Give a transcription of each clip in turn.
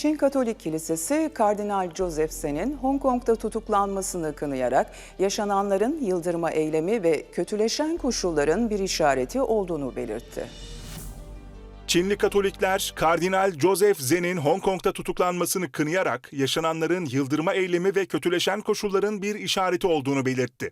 Çin Katolik Kilisesi Kardinal Joseph Zen'in Hong Kong'da tutuklanmasını kınayarak yaşananların yıldırma eylemi ve kötüleşen koşulların bir işareti olduğunu belirtti. Çinli Katolikler, Kardinal Joseph Zen'in Hong Kong'da tutuklanmasını kınayarak yaşananların yıldırma eylemi ve kötüleşen koşulların bir işareti olduğunu belirtti.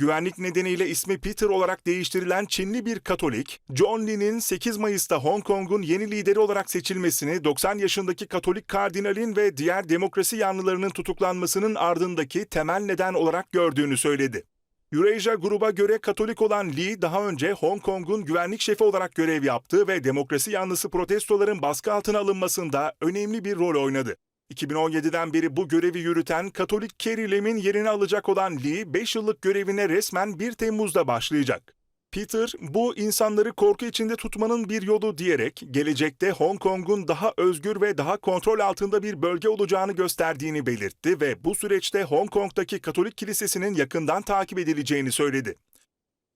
Güvenlik nedeniyle ismi Peter olarak değiştirilen Çinli bir Katolik, John Lee'nin 8 Mayıs'ta Hong Kong'un yeni lideri olarak seçilmesini 90 yaşındaki Katolik kardinalin ve diğer demokrasi yanlılarının tutuklanmasının ardındaki temel neden olarak gördüğünü söyledi. Eurasia gruba göre Katolik olan Lee daha önce Hong Kong'un güvenlik şefi olarak görev yaptı ve demokrasi yanlısı protestoların baskı altına alınmasında önemli bir rol oynadı. 2017'den beri bu görevi yürüten Katolik Lam'in yerini alacak olan Lee, 5 yıllık görevine resmen 1 Temmuz'da başlayacak. Peter, bu insanları korku içinde tutmanın bir yolu diyerek gelecekte Hong Kong'un daha özgür ve daha kontrol altında bir bölge olacağını gösterdiğini belirtti ve bu süreçte Hong Kong'daki Katolik Kilisesi'nin yakından takip edileceğini söyledi.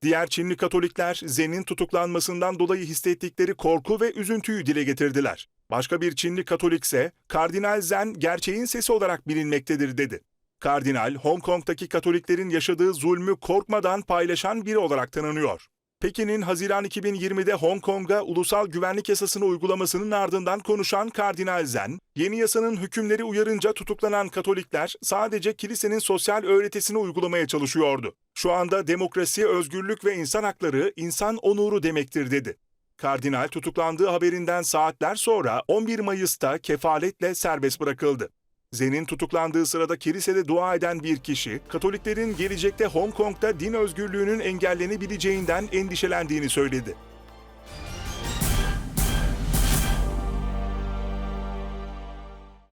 Diğer Çinli Katolikler Zen'in tutuklanmasından dolayı hissettikleri korku ve üzüntüyü dile getirdiler. Başka bir Çinli Katolik ise Kardinal Zen gerçeğin sesi olarak bilinmektedir dedi. Kardinal, Hong Kong'daki Katoliklerin yaşadığı zulmü korkmadan paylaşan biri olarak tanınıyor. Pekin'in Haziran 2020'de Hong Kong'a ulusal güvenlik yasasını uygulamasının ardından konuşan Kardinal Zen, yeni yasanın hükümleri uyarınca tutuklanan Katolikler sadece kilisenin sosyal öğretisini uygulamaya çalışıyordu. Şu anda demokrasi, özgürlük ve insan hakları insan onuru demektir dedi. Kardinal tutuklandığı haberinden saatler sonra 11 Mayıs'ta kefaletle serbest bırakıldı. Zen'in tutuklandığı sırada kilisede dua eden bir kişi, Katoliklerin gelecekte Hong Kong'da din özgürlüğünün engellenebileceğinden endişelendiğini söyledi.